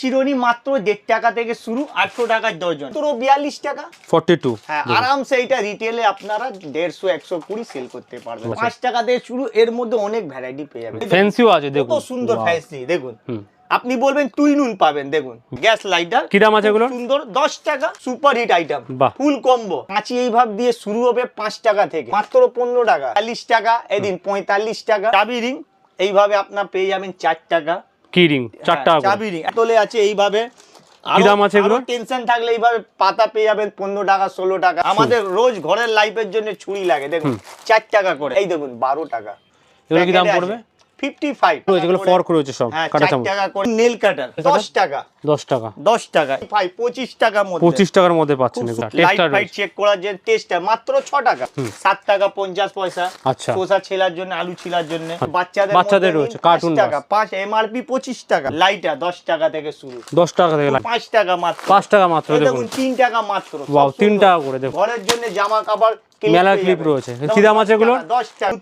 চিরুনি মাত্র দেড় টাকা থেকে শুরু আটশো টাকার ডজন। তোর বিয়াল্লিশ টাকা। Forty two. হ্যাঁ আরামসে এটা রিটেলে আপনারা দেড়শো একশো কুড়ি সেল করতে পারবেন। আচ্ছা। পাঁচ টাকা থেকে শুরু এর মধ্যে অনেক ভ্যারাইটি পেয়ে যাবেন। ফ্যান্সিও আছে কত দেখুন। সুন্দর ফ্যান্সি দেখুন। আপনি বলবেন তুই নুন পাবেন দেখুন। গ্যাস লাইটার কি দাম আছে এগুলোর? সুন্দর দশ টাকা super hit item. Full combo কাঁচি এইভাব দিয়ে শুরু হবে পাঁচ টাকা থেকে। মাত্র পনেরো টাকা। চল্লিশ টাকা এদিন পঁয়তাল্লিশ টাকা। চাবি রিং এইভাবে আপনার পেয়ে যাবেন চার টাকা। কি রিং চার চাবি রিং। তোলে আছে এইভাবে। কি দাম আছে এগুলোর? টেনশন থাকলে এইভাবে পাতা পেয়ে যাবেন পনেরো টাকা ষোলো টাকা। আমাদের রোজ ঘরের লাইফের জন্য ছুরি লাগে দেখুন চার টাকা করে। এই দেখুন বারো টাকা। এগুলো কি দাম পড়বে? ফিফটি ফাইভ রয়েছে এগুলো ফর্ক রয়েছে সব হ্যাঁ কাটা চামচ। টাকা করে নেল কাটার দশ টাকা। দশ টাকা। দশ টাকা। ভাই পঁচিশ টাকার মধ্যে। পঁচিশ টাকার মধ্যে পাচ্ছেন এগুলো। লাইট চেক করার জন্য টেস্টার মাত্র ছ টাকা। সাত টাকা পঞ্চাশ পয়সা। আচ্ছা। শসা ছেলার জন্য আলু ছিলার জন্য। বাচ্চাদের বাচ্চাদের রয়েছে, নিন টাকা। পাঁচ এমআরপি পঁচিশ টাকা। লাইটার দশ টাকা থেকে শুরু। দশ টাকা থেকে মাত্র। পাঁচ টাকা মাত্র দেখুন। দেখুন তিন টাকা মাত্র। Wow, তিন টাকা করে দেখুন। ঘরের জন্য জামা কাপড় মেলা যাবেন। রয়েছে। টাকা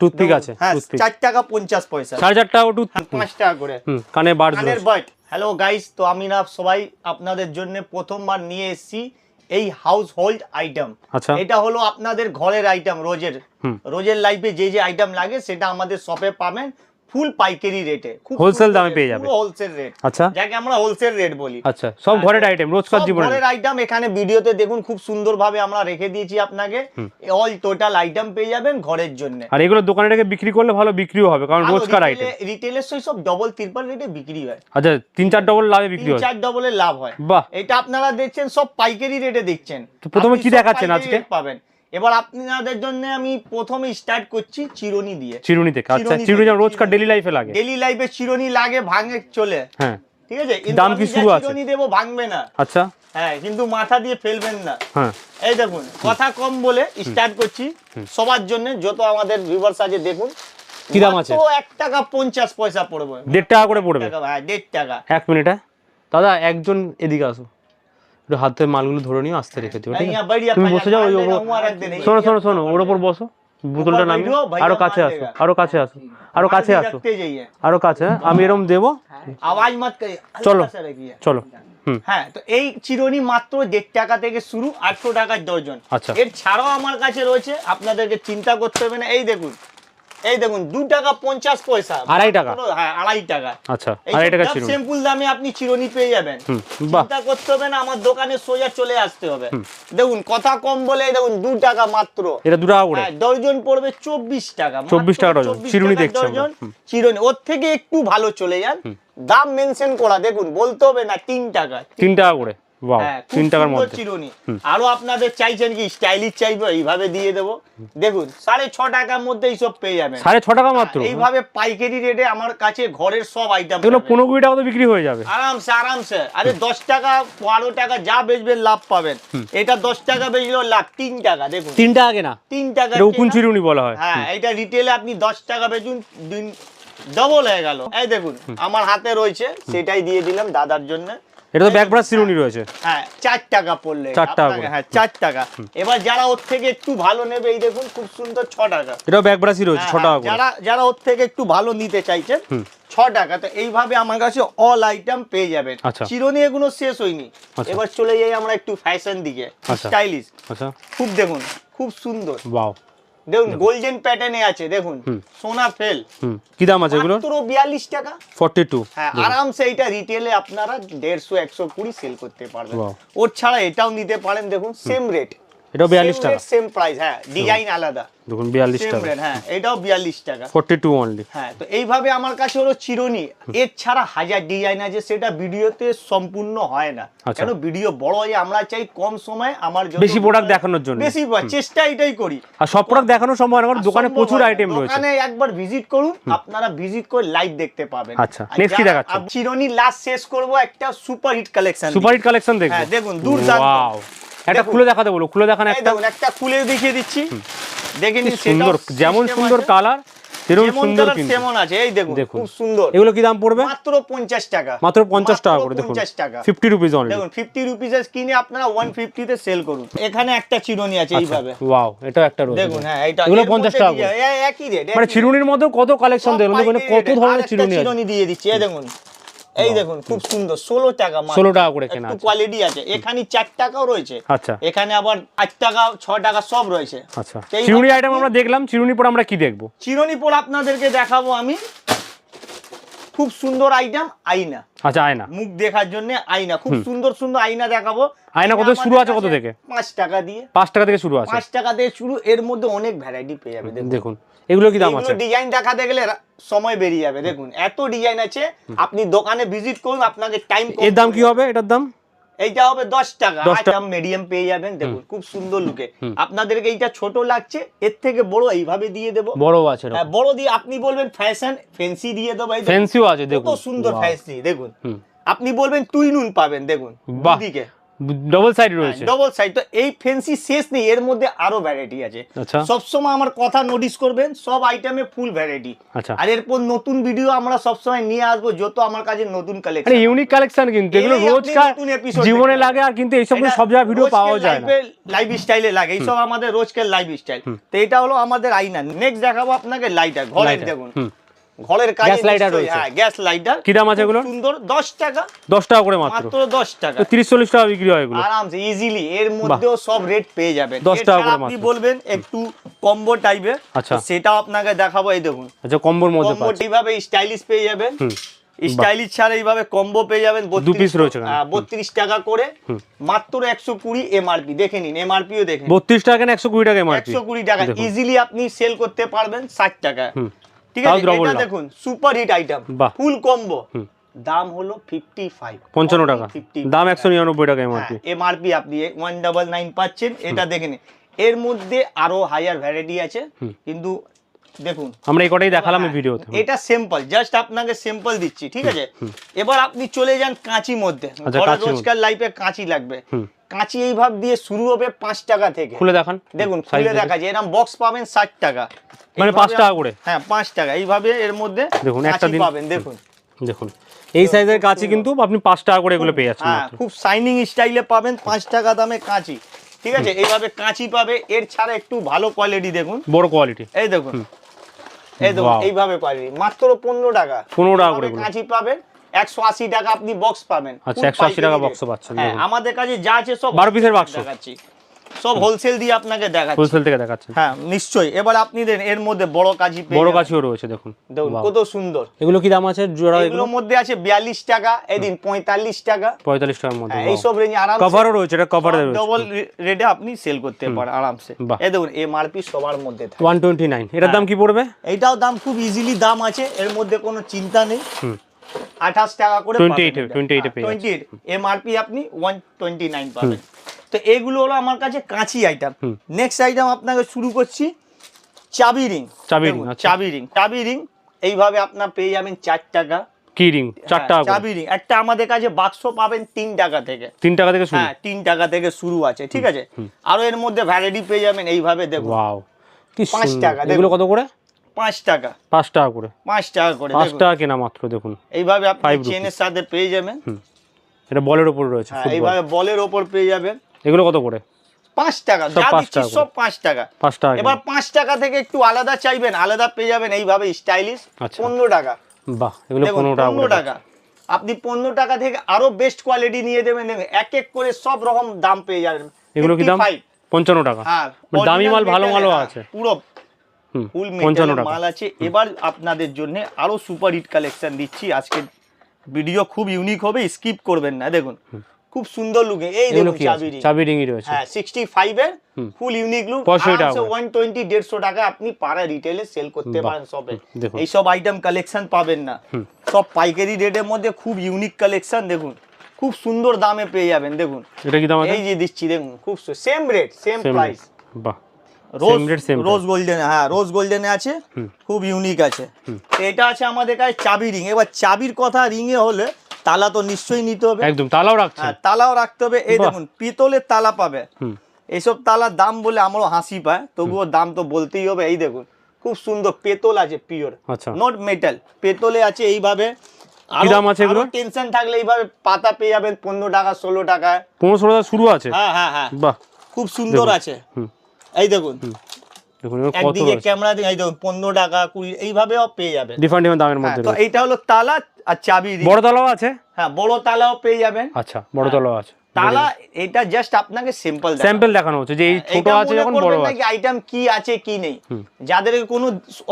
টুথপিক আছে হ্যাঁ টুথপিক। টাকা পঞ্চাশ পয়সা। সাড়ে চার টাকা টুথ পাঁচ টাকা করে। কানে বার্ডস কানের বাট হ্যালো গাইস তো আমি না সবাই আপনাদের জন্য প্রথমবার নিয়ে এসেছি এই হাউস হোল্ড আইটেম। এটা হলো আপনাদের ঘরের আইটেম রোজের। রোজের লাইফে যে যে আইটেম লাগে সেটা আমাদের শপে পাবেন। ফুল পাইকারি রেটে খুব Wholesale দামে পেয়ে যাবে। হোলসেল রেট আচ্ছা। যাকে আমরা হোলসেল রেট বলি। আচ্ছা সব ঘরের আইটেম রোজকার সব জীবনে। ঘরের আইটেম এখানে ভিডিওতে দেখুন খুব সুন্দরভাবে আমরা রেখে দিয়েছি আপনাকে। অল টোটাল আইটেম পেয়ে যাবেন ঘরের জন্য। আর এগুলো দোকানে রেখে বিক্রি করলে ভালো বিক্রিও হবে কারণ রোজকার আইটেম রিটেলের সই সব ডবল তিরপাল রেটে বিক্রি হয়। আচ্ছা তিন চার ডবল লাভে বিক্রি হয়। চার ডবলের লাভ হয়। বাহ। এটা আপনারা দেখছেন সব পাইকারি রেটে দেখছেন। তো প্রথমে কি দেখাচ্ছেন আজকে? পাবেন। এবার আপনাদের জন্য আমি প্রথমে স্টার্ট করছি চিরুনি দিয়ে। চিরুনি থেকে আচ্ছা চিরুনি রোজকার। ডেলি লাইফে লাগে। ডেলি লাইফে চিরুনি লাগে ভাঙে চলে। হ্যাঁ। ঠিক আছে? দাম কি শুরু আছে? চিরুনি দেবো ভাঙবে না। আচ্ছা। হ্যাঁ কিন্তু মাথা দিয়ে ফেলবেন না। হ্যাঁ। এই দেখুন কথা কম বলে স্টার্ট করছি। সবার জন্য যত আমাদের ভিউয়ার্স আছে দেখুন। কি দাম আছে? মাত্র এক টাকা পঞ্চাশ পয়সা পড়বে। দেড় টাকা করে পড়বে? হ্যাঁ দেড় টাকা। এক মিনিট হ্যাঁ। দাদা একজন এদিকে আসো। একটু হাতে মালগুলো ধরে নিয়ে আস্তে রেখে দিও ঠিক আছে? তুমি বসে যাও শোনো শোনো শোনো ওর ওপর বসো বোতলটা নামি আরও কাছে আসো আরও কাছে আসো আরও কাছে আসো আরও কাছে আমি এরম দেবো। আওয়াজ মত চলো চলো হ্যাঁ তো এই চিরুনি মাত্র দেড় টাকা থেকে শুরু আটশো টাকার ডজন আচ্ছা। এর ছাড়াও আমার কাছে রয়েছে আপনাদেরকে চিন্তা করতে হবে না। এই দেখুন এই দেখুন টাকা পঞ্চাশ পয়সা। আড়াই টাকা? হ্যাঁ আড়াই টাকা। আচ্ছা আড়াই টাকা চিরুনি। সিম্পল দামে আপনি চিরুনি পেয়ে যাবেন। চিন্তা করতে হবে না আমার দোকানে সোজা চলে আসতে হবে। দেখুন কথা কম বলে দেখুন দু টাকা মাত্র। এটা টাকা করে? হ্যাঁ, পড়বে চব্বিশ টাকা। 24 টাকা ডজন। চিরুনি টাকা দেখছি আমরা। ডজন। চিরুনি। ওর থেকে একটু ভালো চলে যান। দাম মেনশন করা দেখুন বলতে হবে না তিন টাকা। তিন টাকা করে। হ্যাঁ, খুব তিন টাকার সুন্দর মধ্যে। চিরুনি। আরও আপনাদের চাইছেন কি? স্টাইলিশ চাইবে এইভাবে দিয়ে দেবো। দেখুন সাড়ে ছ টাকার মধ্যে এইসব পেয়ে যাবেন। সাড়ে ছ টাকা মাত্র? এইভাবে পাইকারি রেটে আমার কাছে ঘরের সব আইটেম এগুলো পনেরো কুড়ি টাকা তো বিক্রি হয়ে যাবে। আরামসে আরামসে। আরে দশ টাকা বারো টাকা যা বেচবেন লাভ পাবেন। এটা দশ টাকা বেচলেও লাভ। তিন টাকা দেখুন। তিন টাকা কেনা? তিন টাকা উকুন চিরুনি বলা হয়। হ্যাঁ এটা রিটেলে আপনি দশ টাকা বেচুন দিন ডবল হয়ে গেল। এই দেখুন আমার হাতে রয়েছে সেটাই দিয়ে দিলাম দাদার জন্য। এটা তো ব্যাক ব্রাশ চিরুনি রয়েছে। হ্যাঁ চার টাকা পড়লে। চার টাকা হ্যাঁ চার টাকা। এবার যারা ওর থেকে একটু ভালো নেবে এই দেখুন খুব সুন্দর ছ টাকা। এটাও ব্যাক ব্রাশই রয়েছে ছ হ্যাঁ, টাকা যারা যারা ওর থেকে একটু ভালো নিতে চাইছেন ছ টাকা। তো এইভাবে আমার কাছে অল আইটেম পেয়ে যাবেন। আচ্ছা। এগুলো শেষ হয়নি। আচ্ছা। এবার চলে যাই আমরা একটু ফ্যাশন দিকে। স্টাইলিশ আচ্ছা। খুব দেখুন খুব সুন্দর। বাও দেখুন গোল্ডেন প্যাটার্নে আছে দেখুন। সোনা ফেল কি দাম আছে এগুলো মাত্র বিয়াল্লিশ টাকা। ফর্টি টু হ্যাঁ আরামসে এটা রিটেলে আপনারা দেড়শো একশো কুড়ি সেল করতে পারবেন। ওর ছাড়া এটাও নিতে পারেন দেখুন সেম রেট এটাও বিয়াল্লিশ টাকা। সেম প্রাইস হ্যাঁ ডিজাইন আলাদা। দেখুন বিয়াল্লিশ সেম টাকা। হ্যাঁ এটাও বিয়াল্লিশ টাকা। ফর্টি টু অনলি হ্যাঁ তো এইভাবে আমার কাছে হলো চিরনি। এর ছাড়া হাজার ডিজাইন আছে সেটা ভিডিওতে সম্পূর্ণ হয় না। আচ্ছা। কেন? ভিডিও বড় হয় আমরা চাই কম সময় আমার জন্য বেশি প্রোডাক্ট দেখানোর জন্য। বেশি চেষ্টা এটাই করি। আর সব প্রোডাক্ট দেখানো সম্ভব না কারণ দোকানে প্রচুর আইটেম রয়েছে। দোকানে একবার ভিজিট করুন আপনারা ভিজিট করে লাইভ দেখতে পাবেন। আচ্ছা, next কি দেখাচ্ছেন? চিরনি লাস্ট শেষ করব একটা super hit collection super hit collection হ্যাঁ, দেখুন, দুর্দান্ত। একটা খুলে দেখাতে বলো খুলে দেখান একটা। দেখুন একটা খুলে দেখিয়ে দিচ্ছি। দেখে নিন সুন্দর যেমন সুন্দর কালার সুন্দর আছে এই দেখুন। খুব সুন্দর। এগুলো কি দাম পড়বে? মাত্র পঞ্চাশ টাকা। মাত্র পঞ্চাশ টাকা করে দেখুন। 50 টাকা। ফিফটি রুপিজ অনলি দেখুন ফিফটি রুপিসের কিনে আপনারা ওয়ান ফিফটিতে সেল করুন। এখানে একটা চিরুনি আছে এইভাবে। ওয়াও এটা একটা রয়েছে। দেখুন হ্যাঁ এটা এগুলো এর পঞ্চাশ মধ্যে টাকা দিয়ে- করে। একই রেট মানে চিরুনির মধ্যেও কত কালেকশন দেখুন কত ধরনের চিরুনি আছে। চিরুনি দিয়ে দিচ্ছি এই দেখুন। এই দেখুন খুব সুন্দর ষোলো টাকা। 16 টাকা করে কেনা কোয়ালিটি আছে। এখানে চার টাকাও রয়েছে। আচ্ছা। এখানে আবার আট টাকা ছ টাকা সব রয়েছে। আচ্ছা। চিরুনি আইটেম আমরা দেখলাম চিরুনি পর আমরা কি দেখব? চিরনিপুর আপনাদেরকে দেখাবো আমি। খুব সুন্দর আইটেম আইনা আচ্ছা আয়না। মুখ দেখার জন্য আইনা খুব সুন্দর সুন্দর আইনা দেখাবো। আয়না কত? শুরু আছে কত থেকে? পাঁচ টাকা দিয়ে। পাঁচ টাকা থেকে শুরু আছে। পাঁচ টাকা দিয়ে শুরু। এর মধ্যে অনেক ভ্যারাইটি পেয়ে যাবে দেখুন। এগুলো কি দাম আছে? ডিজাইন দেখাতে গেলে সময় বেরিয়ে যাবে। দেখুন এত ডিজাইন আছে আপনি দোকানে ভিজিট করুন আপনাকে টাইম এর দাম কি হবে? এটার দাম? এইটা হবে দশ টাকা। 10 টাকা। মিডিয়াম পেয়ে যাবেন। দেখুন খুব সুন্দর লুকে আপনাদেরকে এইটা ছোট লাগছে এর থেকে বড় এইভাবে দিয়ে দেবো। বড় আছে হ্যাঁ, বড় দিয়ে আপনি বলবেন ফ্যাশন ফ্যান্সি দিয়ে দেবো ফ্যান্সিও আছে দেখুন। সুন্দর. ফ্যান্সি দেখুন। আপনি বলবেন তুই নুন পাবেন দেখুন। বাহ। ডবল সাইড রয়েছে। ডবল সাইড তো এই ফ্যান্সি শেষ নেই এর মধ্যে আরও ভ্যারাইটি আছে। আচ্ছা। সবসময় আমার কথা নোটিস করবেন সব আইটেমে ফুল ভ্যারাইটি আর এরপর নতুন ভিডিও আমরা সবসময় নিয়ে আসব যত আমার কাছে নতুন কালেকশন ইউনিক কালেকশন কিন্তু এগুলো রোজকার জীবনে লাগে আর কিন্তু এইসব সব জায়গায় ভিডিও পাওয়া যায় লাইফ স্টাইলে লাগে এইসব আমাদের রোজকার লাইফ স্টাইল তো এটা হলো আমাদের আইনা। নেক্সট দেখাবো আপনাকে লাইটার Lighter, দেখুন। ঘরের কাজে রয়েছে। হ্যাঁ গ্যাস লাইটার কি দাম আছে এগুলোর? সুন্দর 10 টাকা। দশ টাকা করে মাত্র। মাত্র 10 টাকা। তো তিরিশ চল্লিশ টাকা বিক্রি হয় এগুলো। আরামসে ইজিলি এর মধ্যেও সব রেট পেয়ে যাবেন 10 টাকা করে আপনি বলবেন একটু কম্বো টাইপের আচ্ছা। সেটাও আপনাকে দেখাবো এই দেখুন। আচ্ছা কম্বোর মধ্যে কম্বো এইভাবে স্টাইলিশ পেয়ে যাবেন। স্টাইলিশ ছাড়া এইভাবে কম্বো পেয়ে যাবেন দু piece রয়েছে। বত্রিশ টাকা করে। মাত্র একশো কুড়ি এমআরপি দেখে নিন এমআরপিও দেখে বত্রিশ টাকা একশো কুড়ি টাকা একশো কুড়ি টাকা। ইজিলি আপনি সেল করতে পারবেন ষাট টাকা। ঠিক আছে এটা দেখুন super hit item. Full combo দাম হলো ফিফটি ফাইভ পঞ্চান্ন টাকা। দাম একশো নিরানব্বই টাকা এমআরপি এমআরপি আপনি ওয়ান ডাবল নাইন পাচ্ছেন এটা দেখে নিন। এর মধ্যে আরও হায়ার ভ্যারাইটি আছে কিন্তু দেখুন। আমরা এই কটাই দেখালাম এই ভিডিওতে এটা সিম্পল জাস্ট আপনাকে সিম্পল দিচ্ছি ঠিক আছে? এবার আপনি চলে যান কাঁচি মধ্যে। আচ্ছা, রোজকার লাইফে কাঁচি লাগবে। কাঁচি এইভাবে দিয়ে শুরু হবে পাঁচ টাকা থেকে। খুলে দেখান। দেখুন খুলে দেখা। যায় এরকম বক্স পাবেন ষাট টাকা। মানে পাঁচ টাকা করে? হ্যাঁ পাঁচ টাকা। এইভাবে এর মধ্যে দেখুন, একটা দিন- পাবেন দেখুন। দেখুন। এই সাইজের কাছে কিন্তু আপনি পাঁচ টাকা করে এগুলো পেয়ে যাচ্ছেন হ্যাঁ। খুব শাইনিং স্টাইলে পাবেন পাঁচ টাকা দামে কাঁচি। ঠিক আছে? এইভাবে কাঁচি পাবে। এর ছাড়া একটু ভালো কোয়ালিটি দেখুন। বড় কোয়ালিটি এই দেখুন। এই দেখুন এইভাবে কোয়ালিটি মাত্র পনেরো টাকা। 15 টাকা করে কাঁচি পাবেন একশো আশি টাকা আপনি বক্স পাবেন। আচ্ছা, একশো 180 টাকা বক্স পাচ্ছেন, হ্যাঁ আমাদের কাছে যা আছে সব 12 piece এর বাক্স। দেখাচ্ছি। সব হোলসেল দিয়ে আপনাকে দেখাচ্ছি। হোলসেল থেকে দেখাচ্ছেন হ্যাঁ নিশ্চয়ই। এবার আপনি দেন এর মধ্যে বড় কাজী বড়। কাছিও রয়েছে দেখুন। দেখুন কত সুন্দর। এগুলো কি দাম আছে? জোড়া এগুলোর মধ্যে আছে বিয়াল্লিশ টাকা এদিন পঁয়তাল্লিশ টাকা। পঁয়তাল্লিশ টাকার মধ্যে হ্যাঁ, এইসব রেঞ্জ আরাম কভারও রয়েছে এটা কভারে রয়েছে। ডবল রেটে আপনি সেল করতে পারেন আরামসে। এই দেখুন এমআরপি সবার মধ্যে থাকে। ওয়ান টোয়েন্টি নাইন এটার দাম কি পড়বে? এইটাও দাম খুব ইজিলি দাম আছে এর মধ্যে কোনো চিন্তা নেই। আঠাশ টাকা করে 28 এ, 28 এ টোয়েন্টি এইট এমআরপি আপনি ওয়ান টোয়েন্টি নাইন পাবেন। তো এগুলো হলো আমার কাছে কাঁচি আইটেম নেক্সট আইটেম আপনাকে শুরু করছি চাবি রিং। চাবি ring, আচ্ছা। চাবি রিং। চাবি রিং এইভাবে আপনার পেয়ে যাবেন চার টাকা। কি রিং? চার হ্যাঁ, টাকা চাবি রিং। একটা আমাদের কাছে বাক্স পাবেন তিন টাকা থেকে। তিন টাকা থেকে হ্যাঁ তিন টাকা থেকে শুরু আছে ঠিক আছে? আরও এর মধ্যে ভ্যারাইটি পেয়ে যাবেন এইভাবে দেখুন। ওয়াও কি পাঁচ টাকা, এগুলো কত করে? পাঁচ টাকা। পাঁচ টাকা করে। পাঁচ টাকা করে পাঁচ টাকা কেনা মাত্র দেখুন। এইভাবে আপনি চেনের সাথে পেয়ে যাবেন। এটা বলের ওপর রয়েছে হ্যাঁ, এইভাবে বলের ওপর পেয়ে যাবেন। এগুলো কত করে? পাঁচ টাকা যা দিচ্ছি সব পাঁচ টাকা। পাঁচ টাকা এবার পাঁচ টাকা থেকে একটু আলাদা চাইবেন আলাদা পেয়ে যাবেন এইভাবে স্টাইলিশ আচ্ছা। পনেরো টাকা। বাহ এগুলো পনেরো টাকা আপনি পনেরো টাকা থেকে আরও বেস্ট কোয়ালিটি নিয়ে দেবেন এক এক করে সব রকম দাম পেয়ে যাবেন। এগুলো কি দাম? পঞ্চান্ন টাকা। হ্যাঁ মানে দামি মাল ভালো মালও আছে। পুরো ফুল পঞ্চান্ন টাকা। মাল আছে। এবার আপনাদের জন্য আরও সুপার হিট কালেকশন দিচ্ছি। আজকে ভিডিও খুব ইউনিক হবে স্কিপ করবেন না দেখুন। খুব সুন্দর লুকে এই দেখুন চাবি ring। চাবি রিংই রয়েছে। হ্যাঁ সিক্সটি ফাইভ এর ফুল ইউনিক লুক 65 টাকা করে। ওয়ান টোয়েন্টি দেড়শো টাকা আপনি পাড়া রিটেলে সেল করতে পারেন সবে। দেখুন। এইসব আইটেম কালেকশন পাবেন না। সব পাইকারি রেটের মধ্যে খুব ইউনিক কালেকশন দেখুন। খুব সুন্দর দামে পেয়ে যাবেন দেখুন। এটা কি দাম এই যে দিচ্ছি দেখুন খুব সেম রেট সেম প্রাইস বাহ। রোজ রোজ গোল্ডেন হ্যাঁ রোজ গোল্ডেনে আছে। খুব ইউনিক আছে। এটা আছে আমাদের কাছে চাবি রিং এবার চাবির কথা রিং এ হলে তালা তো নিশ্চয়ই নিতে হবে। একদম তালাও রাখছেন। হ্যাঁ তালাও রাখতে হবে। এই দেখুন পিতলের তালা পাবে। এইসব তালার দাম বলে আমারও হাসি পায় তবুও দাম তো বলতেই হবে। এই দেখুন খুব সুন্দর পেতল আছে পিওর। আচ্ছা। নট মেটাল পেতলে আছে এইভাবে। দাম আছে এগুলোর? টেনশন থাকলে এইভাবে পাতা পেয়ে যাবেন পনেরো টাকা ষোলো টাকায়। পনেরো ষোলো টাকা শুরু আছে? হ্যাঁ হ্যাঁ হ্যাঁ। বাহ। খুব সুন্দর আছে। এই দেখুন। একদিকে ক্যামেরা এই দেখুন পনেরো টাকা কুড়ি এইভাবেও পেয়ে যাবেন। ডিফারেন্ট ডিফারেন্ট দামের হ্যাঁ, মধ্যে তো এইটা হলো তালা আর চাবি বড় তলাও আছে? হ্যাঁ বড় তালাও পেয়ে যাবেন। আচ্ছা বড় তলাও আছে। তালা এটা জাস্ট আপনাকে সিম্পল স্যাম্পল দেখানো হচ্ছে যে এই ছোট আছে যখন বড় আছে। আইটেম কি আছে কি নেই। যাদের কোনো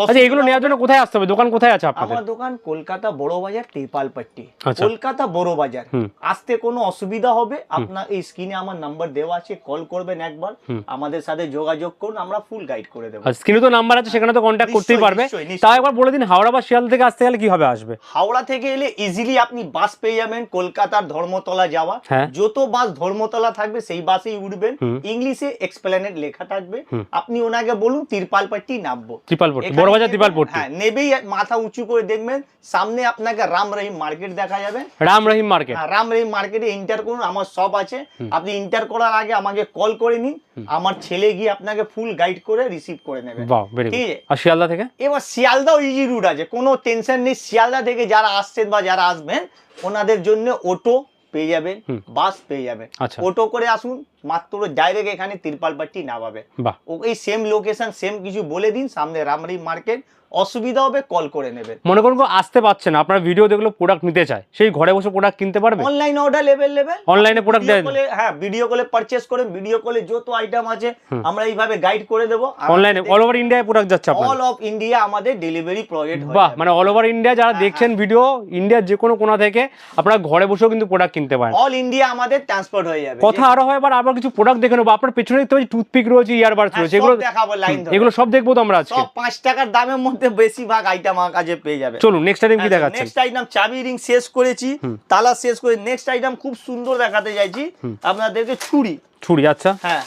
আচ্ছা এগুলো নেওয়ার জন্য কোথায় আসতে হবে? দোকান কোথায় আছে আপনাদের? আমার দোকান কলকাতা বড় বাজার টেপালপট্টি আচ্ছা। কলকাতা বড় বাজার। আসতে কোনো অসুবিধা হবে? আপনার এই স্ক্রিনে আমার নাম্বার দেওয়া আছে কল করবেন একবার। আমাদের সাথে যোগাযোগ করুন আমরা ফুল গাইড করে দেবো। স্ক্রিনে তো নাম্বার আছে সেখানে তো কন্ট্যাক্ট করতেই পারবে। তাও একবার বলে দিন হাওড়া বা শিয়াল থেকে আসতে গেলে কীভাবে আসবে? হাওড়া থেকে এলে ইজিলি আপনি বাস পেয়ে যাবেন কলকাতার ধর্মতলা যাওয়া। হ্যাঁ। যত বাস ধর্মতলা থাকবে সেই বাসেই উঠবেন। ইংলিশে এক্সপ্লেনেড লেখা থাকবে। আপনি ওনাকে বলুন তিরপালপট্টি নামবো। ত্রিপালপট্টি এখানে বড় বাজার নেবেন- হ্যাঁ নেবেই মাথা উঁচু করে দেখবেন। সামনে আপনাকে রাম রহিম মার্কেট দেখা যাবে। রাম রহিম মার্কেট। হ্যাঁ, রাম রহিম মার্কেটে ইন্টার করুন আমার সব আছে। আপনি ইন্টার করার আগে আমাকে কল করে নিন। আমার ছেলে গিয়ে আপনাকে ফুল গাইড করে রিসিভ করে নেবে। ঠিক আছে? আর শিয়ালদা থেকে? এবার শিয়ালদাও ইজি রুট আছে। কোনো টেনশন নেই। শিয়ালদা থেকে যারা আসছেন বা যারা আসবেন ওনাদের জন্য অটো পেয়ে যাবে বাস পেয়ে যাবে। আচ্ছা। অটো করে আসুন মাত্র ডাইরেক্ট এখানে তিরপাল তিরপালপাট্টি নামাবে এই সেম লোকেশন সেম কিছু বলে দিন সামনে রামরি মার্কেট অসুবিধা হবে কল করে নেবেন। মনে করুন আসতে পারছে না আপনার ভিডিও দেখল প্রোডাক্ট নিতে চায় সেই ঘরে বসে প্রোডাক্ট কিনতে পারবে? অনলাইন অর্ডার লেভেল লেভেল এ product দেয়? হ্যাঁ ভিডিও কলে পারচেজ করে ভিডিও কলে যত আইটেম আছে আমরা এইভাবে গাইড করে দেবো। অনলাইনে অল ওভার ইন্ডিয়ায় প্রোডাক্ট যাচ্ছে আপনার অল অফ ইন্ডিয়া আমাদের ডেলিভারি প্রজেক্ট বাহ মানে অল ওভার ইন্ডিয়া যারা হ্যাঁ, দেখছেন ভিডিও ইন্ডিয়ার যে কোনো কোনা থেকে আপনারা ঘরে বসেও কিন্তু প্রোডাক্ট কিনতে পারেন। অল ইন্ডিয়া আমাদের ট্রান্সপোর্ট হয়ে যাবে কথা আরও হয় এবার আবার কিছু প্রোডাক্ট দেখে নেব। আপনার পেছনে দেখতে পাচ্ছি টুথপিক রয়েছে ইয়ারবাডস হ্যাঁ, রয়েছে এগুলো দেখাবো লাইন এগুলো সব দেখব তো আমরা আজকে। সব পাঁচ টাকার দামের মধ্যে বেশিরভাগ আইটেম আমার কাছে পেয়ে যাবে। চলুন নেক্সট টাইম কি দেখাচ্ছেন? নেক্সট আইটেম চাবি রিং শেষ করেছি তালা শেষ করে নেক্সট আইটেম খুব সুন্দর দেখাতে চাইছি আপনাদেরকে ছুরি। ছুরি আচ্ছা। হ্যাঁ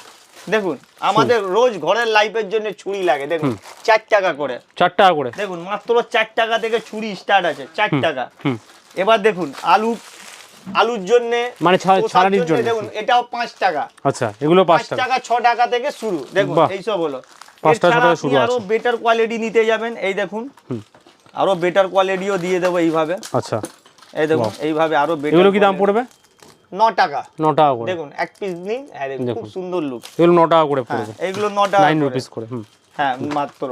দেখুন আমাদের রোজ ঘরের লাইফের জন্য ছুরি লাগে দেখুন চার টাকা করে। চার টাকা করে? দেখুন মাত্র চার টাকা থেকে ছুরি স্টার্ট আছে চার টাকা। এবার দেখুন আলু আলুর জন্য মানে ছাড়ানির জন্য। দেখুন এটাও পাঁচ টাকা। আচ্ছা এগুলো পাঁচ টাকা। ছ টাকা থেকে শুরু। দেখুন। এইসব হলো। আরও বেটার কোয়ালিটি নিতে যাবেন। এই দেখুন। আরও বেটার কোয়ালিটিও দিয়ে দেবো এইভাবে। আচ্ছা। এই দেখুন এইভাবে আরও বেটার এগুলো কি দাম পড়বে? ন টাকা। ন টাকা করে। দেখুন এক পিস নিন হ্যাঁ দেখুন খুব। সুন্দর লুক এগুলো ন টাকা করে হ্যাঁ পড়বে। এইগুলো ন টাকা নাইন করে। রুপিস করে হুম। হ্যাঁ মাত্র।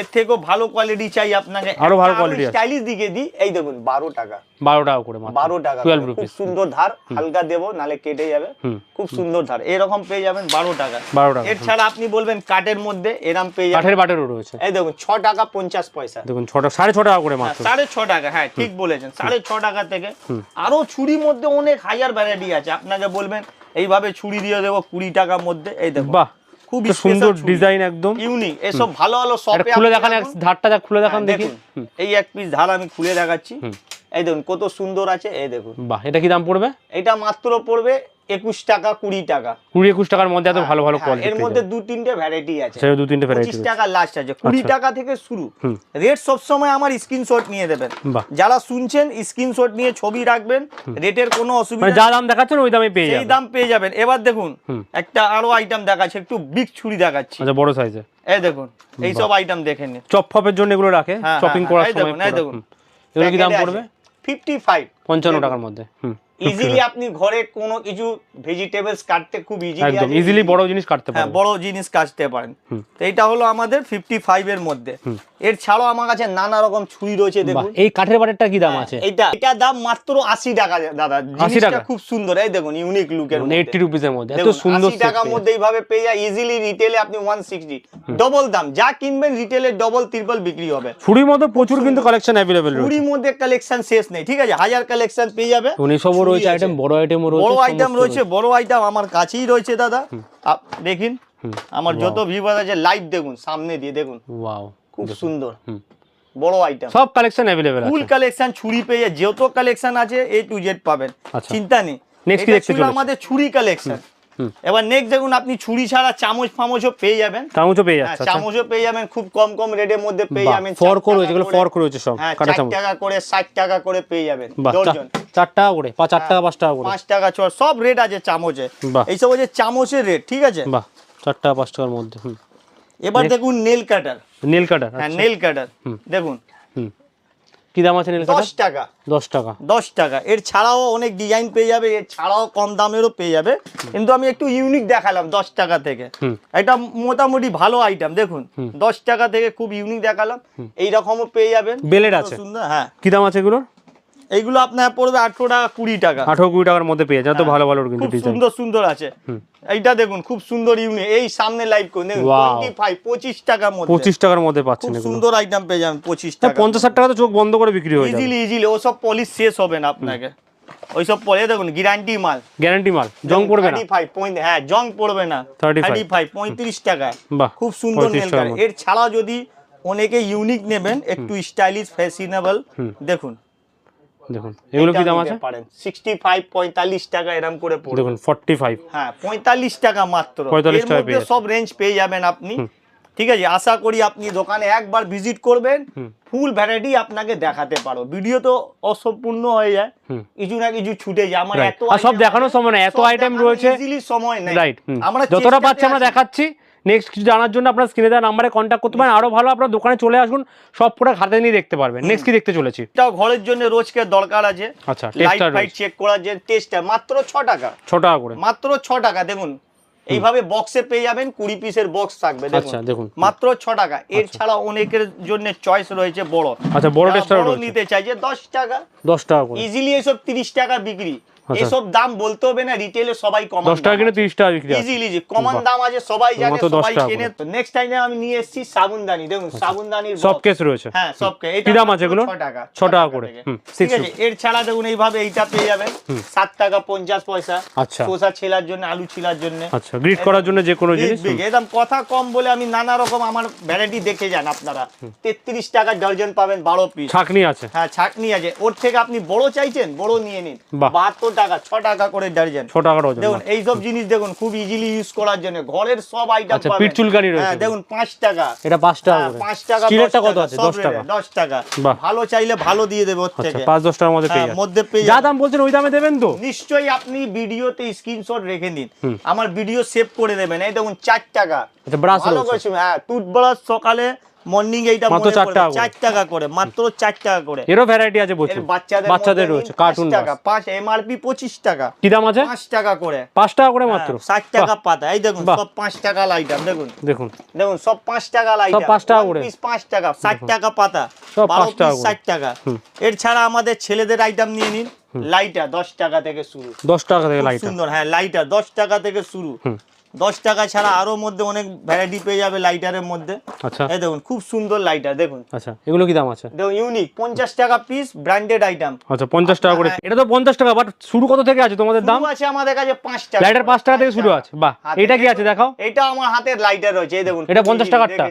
এর থেকেও ভালো কোয়ালিটি চাই আপনাকে। আরও ভালো quality স্টাইলিশ দিকে দিই। এই দেখুন বারো টাকা। বারো টাকা করে বারো টাকা খুব সুন্দর ধার হালকা দেবো নালে কেটে যাবে। খুব সুন্দর ধার। এরকম পেয়ে যাবেন বারো টাকা। বারো টাকা এর ছাড়া আপনি বলবেন কাঠের মধ্যে এরম পেয়ে যাবেন। কাঠের বাটেরও রয়েছে। এই দেখুন ছ টাকা পঞ্চাশ পয়সা। দেখুন ছ টাকা সাড়ে ছ টাকা করে হ্যাঁ, মাত্র সাড়ে ছ টাকা হ্যাঁ ঠিক বলেছেন। সাড়ে ছ টাকা থেকে। আরও ছুরির মধ্যে অনেক হাজার ভ্যারাইটি আছে। আপনাকে বলবেন এইভাবে ছুরি দিয়ে দেবো কুড়ি টাকার মধ্যে। এই দেখুন। বাহ! খুব সুন্দর ডিজাইন একদম। ইউনিক এসব ভালো ভালো শপে খুলে দেখান ধারটা যা খুলে দেখান দেখুন এই এক পিস ধার আমি খুলে দেখাচ্ছি। এই দেখুন কত সুন্দর আছে এই দেখুন। বাহ এটা কি দাম পড়বে? এটা মাত্র পড়বে একুশ টাকা কুড়ি টাকা। কুড়ি একুশ টাকার মধ্যে এত ভালো ভালো হ্যাঁ, কোয়ালিটি এর মধ্যে দু তিনটে ভ্যারাইটি আছে। দু তিনটে ভ্যারাইটি পঁচিশ টাকা লাস্ট আছে। কুড়ি আচ্ছা। টাকা থেকে শুরু। রেট সবসময় আমার স্ক্রিনশট নিয়ে দেবেন। যারা শুনছেন স্ক্রিনশট নিয়ে ছবি রাখবেন রেটের কোনো মানে অসুবিধা যা দাম দেখাচ্ছেন ওই দামে পেয়ে যাবেন। দাম পেয়ে যাবেন। এবার দেখুন একটা আরও আইটেম দেখাচ্ছে একটু বিগ ছুরি দেখাচ্ছি। আচ্ছা বড় সাইজে এই দেখুন এইসব আইটেম দেখে নিন। চপ ফপের জন্য এগুলো রাখে হ্যাঁ, চপিং হ্যাঁ, করার এই সময় দেখুন, এই দেখুন। এগুলো কি দাম পড়বে? ফিফটি ফাইভ পঞ্চান্ন টাকার মধ্যে হুম। ইজিলি আপনি ঘরে কোনো কিছু ভেজিটেবলস কাটতে খুব ইজিলি একদম ইজিলি বড় জিনিস কাটতে হ্যাঁ বড় জিনিস কাটতে পারেন। তো এটা হলো আমাদের ফিফটি ফাইভ এর মধ্যে। এর ছাড়াও আমার কাছে নানা রকম ছুরি রয়েছে দেখুন। এই কাঠের বাটেরটা কি দাম হ্যাঁ, আছে? এটা এটা দাম মাত্র আশি টাকা দাদা। জিনিসটা খুব সুন্দর এই দেখুন ইউনিক লুকের এইটটি রুপিসের মধ্যে। এত সুন্দর 80 টাকার মধ্যে এইভাবে পেয়ে যায় ইজিলি রিটেলে আপনি ওয়ান সিক্সটি ডবল দাম যা কিনবেন রিটেলে ডবল ট্রিপল বিক্রি হবে। ছুরির মধ্যে প্রচুর কিন্তু কালেকশন অ্যাভেলেবেল রয়েছে। কুড়ির মধ্যে কালেকশন শেষ নেই ঠিক আছে? হাজার কালেকশন পেয়ে যাবে। এসবও ছুরি রয়েছে আইটেম বড় আইটেমও রয়েছে বড় আইটেম রয়েছে বড় আইটেম আমার কাছেই রয়েছে দাদা। দেখিন আমার যত ভিউয়ার আছে লাইভ দেখুন সামনে দিয়ে দেখুন। ওয়াও খুব সুন্দর। বড় আইটেম সব কালেকশন অ্যাভেলেবেল ফুল কালেকশন ছুরি পেয়ে যত কালেকশন আছে এ টু জেড পাবেন। আচ্ছা। চিন্তা নেই। নেক্সট কি দেখতে চলেছি? আমাদের ছুরি কালেকশন। এবার নেক্সট দেখুন আপনি ছুরি ছাড়া চামচ ফামচও পেয়ে যাবেন। চামচও পেয়ে হ্যাঁ, যাচ্ছে আচ্ছা। চামচও পেয়ে যাবেন খুব কম কম রেটের মধ্যে পেয়ে যাবেন। ফর্ক রয়েছে এগুলো করে। ফর্ক রয়েছে সব হ্যাঁ কাটা চামচ। টাকা করে ষাট টাকা করে পেয়ে যাবেন দশজন। চার টাকা করে পাঁচ চার টাকা পাঁচ টাকা করে। পাঁচ টাকা ছ সব রেট আছে চামচে। এই সব হচ্ছে চামচের রেট ঠিক আছে? বাহ চার টাকা পাঁচ টাকার মধ্যে এবার দেখুন নেল কাটার নেল কাটার হ্যাঁ নেল কাটার হুম। দেখুন। কি দাম আছে দশ টাকা। দশ টাকা। দশ টাকা। এর ছাড়াও অনেক ডিজাইন পেয়ে যাবে এর ছাড়াও কম দামেরও পেয়ে যাবে। কিন্তু আমি একটু ইউনিক দেখালাম দশ টাকা থেকে। এটা মোটামুটি ভালো আইটেম দেখুন। দশ টাকা থেকে খুব ইউনিক দেখালাম। এই রকমও পেয়ে যাবেন। বেলেট আছে। সুন্দর হ্যাঁ। কি দাম আছে এগুলোর? এইগুলো আপনার পড়বে আটশো টাকা কুড়ি টাকা। আঠারো কুড়ি টাকার মধ্যে পেয়ে যায় তো ভালো ভালো কিন্তু হ্যাঁ। সুন্দর সুন্দর আছে। এইটা দেখুন খুব সুন্দর ইউনিক এই সামনে লাইভ করুন দেখুন টোয়েন্টি ফাইভ পঁচিশ টাকার মধ্যে। পঁচিশ টাকার মধ্যে পাচ্ছেন সুন্দর আইটেম পেয়ে যাবেন পঁচিশ হ্যাঁ, টাকা পঞ্চাশ টাকা তো চোখ বন্ধ করে বিক্রি হয়ে যাবে। ইজিলি ইজিলি ওসব পলিশ শেষ হবে না আপনাকে। ওইসব পরে দেখুন গ্যারান্টি মাল। গ্যারান্টি মাল জং পড়বে না। 35 হ্যাঁ জং পড়বে না। 35 থার্টি ফাইভ পঁয়ত্রিশ টাকা বাহ খুব সুন্দর নেল এর ছাড়া যদি অনেকে ইউনিক নেবেন একটু স্টাইলিশ ফ্যাশনেবল দেখুন। দেখুন এগুলো কি দাম আছে? ফাইভ পঁয়তাল্লিশ টাকা এরম করে পড়বে। দেখুন ফর্টি ফাইভ হ্যাঁ পঁয়তাল্লিশ টাকা মাত্র। 45 এর টাকায় মধ্যে পেয়ে সব রেঞ্জ পেয়ে যাবেন আপনি। ঠিক আছে আশা করি আপনি দোকানে একবার ভিজিট করবেন। ফুল ভ্যারাইটি আপনাকে দেখাতে পারো ভিডিও তো অসম্পূর্ণ হয়ে যায়। কিছু না কিছু ছুটে যায়। আমার এত সব আছে, সময় নেই, এত দেখানোর রয়েছে। সময় নেই। রাইট আমরা যতটা পাচ্ছি আমরা দেখাচ্ছি। নেক্সট কিছু জানার জন্য আপনার স্ক্রিনে দেওয়া নাম্বারে কন্ট্যাক্ট করতে পারেন। আরও ভালো আপনার দোকানে চলে আসুন সব প্রোডাক্ট হাতে নিয়ে দেখতে পারবেন। নেক্সট কি দেখতে চলেছি? এটাও ঘরের জন্য রোজকে দরকার আছে। আচ্ছা লাইট ফাইট চেক করার যে টেস্টার মাত্র ছ টাকা। ছ টাকা করে। মাত্র ছ টাকা দেখুন। এইভাবে বক্সে পেয়ে যাবেন কুড়ি পিসের বক্স থাকবে দেখুন। আচ্ছা দেখুন। মাত্র ছ টাকা। এর ছাড়া অনেকের জন্য চয়েস রয়েছে বড়। আচ্ছা বড় টেস্টার নিতে চাইছে দশ টাকা। দশ টাকা করে। ইজিলি এসব তিরিশ টাকা বিক্রি। আচ্ছা। আচ্ছা। এসব দাম বলতে হবে না রিটেলে সবাই কম 10 টাকা কিনে 30 টাকা বিক্রি ইজিলি যে কমন দাম আছে সবাই জানে সবাই কিনে। নেক্সট টাইমে আমি নিয়ে এসেছি সাবুনদানি। দেখুন আচ্ছা। সাবুনদানির সব কেস রয়েছে। হ্যাঁ সব কেস এটা দাম আছে এগুলো 6 টাকা করে। ঠিক আছে এর ছাড়া দেখুন এইভাবে এইটা পেয়ে যাবেন। 7 টাকা 50 পয়সা। আচ্ছা। শসা ছেলার জন্য আলু ছিলার জন্য। আচ্ছা গ্রিট করার জন্য যে কোনো জিনিস? একদম কথা কম বলে আমি নানা রকম আমার ভ্যারাইটি দেখে যান আপনারা। 33 টাকা ডজন পাবেন 12 পিস ছাকনি আছে। হ্যাঁ ছাকনি আছে। ওর থেকে আপনি বড় চাইছেন বড় নিয়ে নিন। 72 টাকা ছ টাকা করে ডজন ছ টাকার ওজন দেখুন এইসব জিনিস দেখুন খুব ইজিলি ইউজ করার জন্য। ঘরের সব আইটেম আচ্ছা, পিঠ চুলকানি রয়েছে। দেখুন পাঁচ টাকা। এটা পাঁচ টাকা পাঁচ টাকা স্টিলেরটা কত আছে? দশ টাকা। দশ টাকা। ভালো চাইলে ভালো দিয়ে দেবে ওর থেকে। পাঁচ দশ টাকার মধ্যে পেয়ে মধ্যে পেয়ে যা দাম বলছেন ওই দামে দেবেন তো? নিশ্চয়ই আপনি ভিডিওতে স্ক্রিনশট রেখে নিন আমার ভিডিও সেভ করে দেবেন। এই দেখুন চার টাকা। আচ্ছা ব্রাশ ভালো হ্যাঁ টুথব্রাশ সকালে মর্নিং এইটা মাত্র মনে চার করবেন, টাকা করে। চার টাকা করে মাত্র চার টাকা করে। এরও ভ্যারাইটি আছে প্রচুর। বাচ্চাদের বাচ্চাদের রয়েছে কার্টুন টাকা পাঁচ এমআরপি পঁচিশ টাকা। কি দাম আছে? পাঁচ টাকা করে। পাঁচ টাকা করে মাত্র? হ্যাঁ, ষাট টাকা পাতা। এই দেখুন সব পাঁচ টাকা লাইটাম দেখুন। দেখুন। দেখুন সব পাঁচ টাকা লাইটাম পাঁচ টাকা করে। পিস পাঁচ টাকা ষাট টাকা পাতা। সব বারো পাঁচ টাকা পিস করে। ষাট টাকা। এর ছাড়া আমাদের ছেলেদের আইটেম নিয়ে নিন। লাইটার দশ টাকা থেকে শুরু। দশ টাকা থেকে খুব লাইট সুন্দর হ্যাঁ লাইটার দশ টাকা থেকে শুরু। দশ টাকা ছাড়া আরও মধ্যে অনেক ভ্যারাইটি পেয়ে যাবে লাইটারের মধ্যে। আচ্ছা। এই দেখুন খুব সুন্দর লাইটার দেখুন। আচ্ছা এগুলো কি দাম আছে? দেখুন ইউনিক পঞ্চাশ টাকা পিস ব্র্যান্ডেড আইটেম আচ্ছা পঞ্চাশ টাকা করে। এটা তো পঞ্চাশ টাকা বাট শুরু কত থেকে আছে তোমাদের দাম? আছে আমাদের কাছে পাঁচ টাকা। লাইটার পাঁচ টাকা থেকে শুরু আছে। বাহ এটা কি আছে দেখাও? এটা আমার হাতের লাইটার রয়েছে এই দেখুন এটা খুব 50 easily টাকারটা?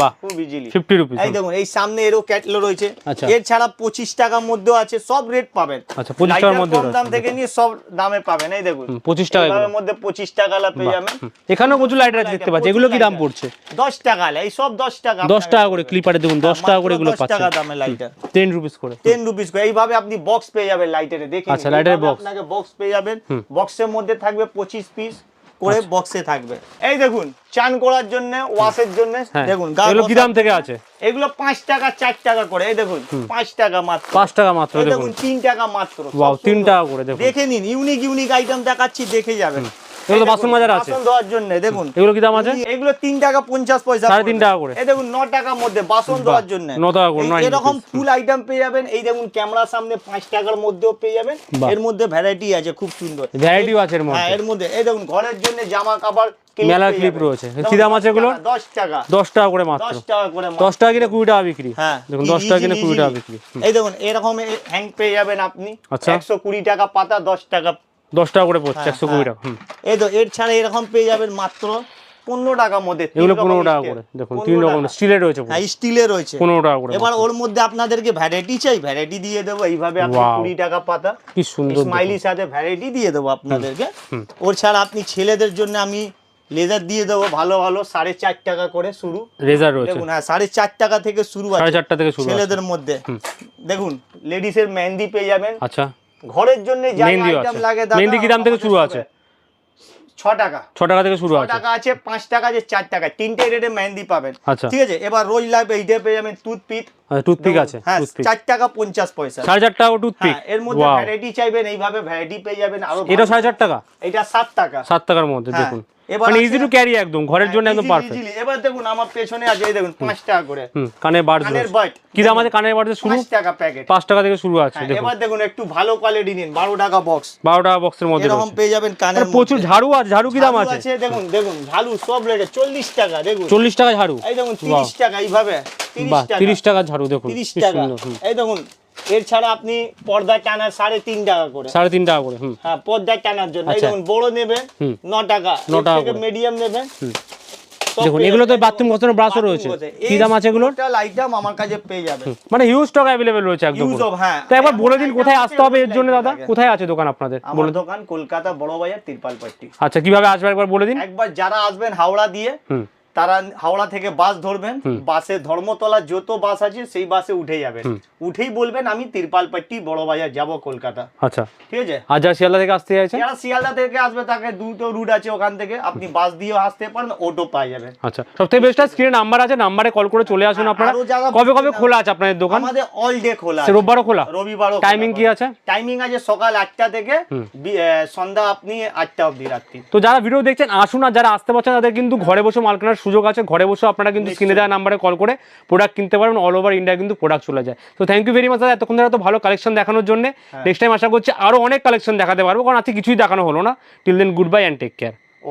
বাহ। খুব ইজিলি ফিফটি রুপিস এই দেখুন এই সামনে এরও ক্যাটলো রয়েছে। আচ্ছা। এর ছাড়া পঁচিশ টাকার মধ্যেও আছে সব রেট পাবেন। আচ্ছা, 25 টাকার রয়েছে, দাম থেকে নিয়ে সব দামে পাবেন এই দেখুন। পঁচিশ টাকা এইভাবে মধ্যে পঁচিশ টাকা পেয়ে যাবেন। এখানেও প্রচুর লাইটার আছে দেখতে পাচ্ছি। এগুলো কি দাম পড়ছে? দশ টাকা এই সব দশ টাকা দশ টাকা করে ক্লিপারে দেখুন দশ টাকা করে এগুলো দশ টাকা দামে লাইটার টেন রুপিস করে। টেন রুপিস করে। এইভাবে আপনি বক্স পেয়ে যাবেন লাইটারে দেখে আচ্ছা, লাইটারের box। আপনাকে বক্স পেয়ে যাবেন। বক্সের মধ্যে থাকবে পঁচিশ পিস করে আচ্ছা। বক্সে থাকবে। এই দেখুন চান করার জন্য ওয়াশের জন্য হ্যাঁ। দেখুন এগুলো কি দাম থেকে আছে? এগুলো পাঁচ টাকা চার টাকা করে এই দেখুন পাঁচ টাকা মাত্র। পাঁচ টাকা মাত্র দেখুন। দেখুন তিন টাকা মাত্র ওয়াও তিন টাকা করে দেখুন। দেখে নিন ইউনিক ইউনিক আইটেম দেখাচ্ছি দেখে যাবেন। এগুলো বাসন মাজার আছে? বাসন ধোয়ার জন্য দেখুন। এগুলো কি দাম আছে? এগুলো তিন টাকা পঞ্চাশ পয়সা সাড়ে তিন পড়বে। টাকা করে। এই দেখুন ন টাকার মধ্যে বাসন ধোয়ার জন্য। ন টাকা করে, এরকম ফুল আইটেম পেয়ে যাবেন। এই দেখুন ক্যামেরার সামনে পাঁচ টাকার মধ্যেও পেয়ে যাবেন। এর মধ্যে ভ্যারাইটি আছে খুব সুন্দর। ভ্যারাইটিও আছে এর হ্যাঁ এর মধ্যে। এই দেখুন ঘরের জন্য জামা কাপড় মেলা যাবেন। রয়েছে। কি দাম আছে দশ এগুলোর? টাকা, দশ টাকা। দশ টাকা করে মাত্র। দশ টাকা করে মাত্র। দশ টাকা কিনে কুড়ি টাকা বিক্রি। হ্যাঁ। দেখুন দশ টাকা কিনে easily, কুড়ি টাকা বিক্রি। এই দেখুন এরকম হ্যাং পেয়ে যাবেন আপনি। আচ্ছা। একশো কুড়ি টাকা পাতা দশ টাকা দশ টাকা করে পড়ছে হ্যাঁ, একশো কুড়ি হ্যাঁ। টাকা এই তো এর ছাড়া এরকম পেয়ে যাবেন মাত্র পনেরো টাকার মধ্যে এগুলো পনেরো টাকা করে দেখুন তিন রকম টাকা। রয়েছে হ্যাঁ স্টিলের রয়েছে। পনেরো টাকা করে এবার ওর মধ্যে আপনাদেরকে ভ্যারাইটি চাই ভ্যারাইটি দিয়ে দেবো এইভাবে আপনি কুড়ি টাকা পাতা কি সুন্দর স্মাইলির সাথে ভ্যারাইটি দিয়ে দেবো আপনাদেরকে। ওর ছাড়া আপনি ছেলেদের জন্য আমি লেদার দিয়ে দেবো ভালো ভালো সাড়ে চার টাকা করে শুরু। লেজার রয়েছে। দেখুন হ্যাঁ সাড়ে চার টাকা থেকে শুরু সাড়ে চারটা থেকে শুরু ছেলেদের মধ্যে। দেখুন লেডিসের মেহেন্দি পেয়ে যাবেন। আচ্ছা। ঘরের জন্য যা আইটেম লাগে দাদা মেহেন্দি কি দাম থেকে শুরু আছে? 6 টাকা। 6 টাকা থেকে শুরু আছে। 6 টাকা আছে 5 টাকা আছে চার টাকা। তিনটে রেটে মেহেন্দি পাবেন। আচ্ছা। ঠিক আছে? এবার রোজ লাগবে এইটা পেয়ে যাবেন টুথপিক টুথপিক আছে হ্যাঁ টুথপিক চার টাকা পঞ্চাশ পয়সা। সাড়ে চার টাকা টুথপিক এর মধ্যে ভ্যারাইটি চাইবেন এইভাবে ভ্যারাইটি পেয়ে যাবেন আরও এটা ভালো। সাড়ে চার টাকা? এটা সাত টাকা। সাত টাকার মধ্যে হ্যাঁ, দেখুন। মানে ইজি টু ক্যারি একদম ঘরের জন্য একদম পারফেক্ট এবার দেখুন আমার পেছনে আছে এই দেখুন পাঁচ টাকা করে। কানের বাট কি দাম আছে কানের শুরু? পাঁচ টাকা প্যাকেট পাঁচ টাকা থেকে শুরু আছে দেখুন। এবার দেখুন একটু ভালো কোয়ালিটি নিন বারো টাকা বক্স বারো টাকা বক্সের মধ্যে এরকম পেয়ে যাবেন কানের প্রচুর ঝাড়ু আছে ঝাড়ু কি দাম আছে? দেখুন দেখুন ঝালু সব রেটে চল্লিশ টাকা দেখুন। চল্লিশ টাকা ঝাড়ু? এই দেখুন তিরিশ টাকা এইভাবে তিরিশ বাহ টাকা। তিরিশ টাকার ঝাড়ু দেখুন তিরিশ কি টাকা। এই দেখুন এর ছাড়া আপনি পর্দা টানার সাড়ে তিন টাকা করে। সাড়ে তিন টাকা করে হ্যাঁ পর্দা টানার জন্য। আচ্ছা। দেখুন বড় নেবেন ন টাকা। ন টাকা। মিডিয়াম নেবেন। সব দেখুন এগুলো তো বাথরুম ঘষানোর ব্রাশও bathroom রয়েছে? কি দাম আছে আইটেম আমার কাছে পেয়ে মানে হিউজ স্টক রয়েছে একদম হ্যাঁ। তো একবার বলে দিন কোথায় আসতে হবে এর জন্য দাদা? কোথায় আছে দোকান আপনাদের? বলে দোকান কলকাতা বড় বাজার তিরপালপট্টি আচ্ছা কীভাবে আসবে একবার বলে দিন? একবার যারা আসবেন হাওড়া দিয়ে তারা হাওড়া থেকে বাস ধরবেন বাসে ধর্মতলা যত বাস আছে সেই বাসে উঠে যাবেন। উঠেই বলবেন আমি তিরপালপট্টি বড় বাজার যাব কলকাতা। আচ্ছা। ঠিক আছে? আর যারা শিয়ালদা থেকে আসতে চাইছে? যারা শিয়ালদা থেকে আসবে তাকে দুটো রুট আছে ওখান থেকে। আপনি বাস দিয়েও আসতে পারেন অটো পাই যাবেন আচ্ছা। সবথেকে বেস্ট স্ক্রিনে নাম্বার আছে নাম্বারে কল করে চলে আসুন আপনারা। কবে কবে খোলা আছে আপনাদের দোকান? আমাদের অল ডে খোলা সে রোববারও খোলা? রবিবারও টাইমিং কি আছে? টাইমিং আছে সকাল আটটা থেকে আহ, সন্ধ্যা আপনি আটটা অবধি রাত্রি। তো যারা ভিডিও দেখছেন আসুন আর যারা আসতে পারছেন তাদের কিন্তু ঘরে বসে মাল কেনার সুযোগ আছে ঘরে বসে আপনারা কিন্তু স্ক্রিনে দেওয়া নাম্বারে কল করে প্রোডাক্ট কিনতে পারবেন অল ওভার ইন্ডিয়া কিন্তু প্রোডাক্ট চলে যায়। তো থ্যাংক ইউ ভেরি মাচ দাদা। এতক্ষণ ধরে তো ভালো কালেকশন দেখানোর জন্য। নেক্সট টাইম আশা করছি আরও অনেক কালেকশন দেখাতে পারব কারণ আজকে কিছুই দেখানো হলো না। Till then goodbye and take care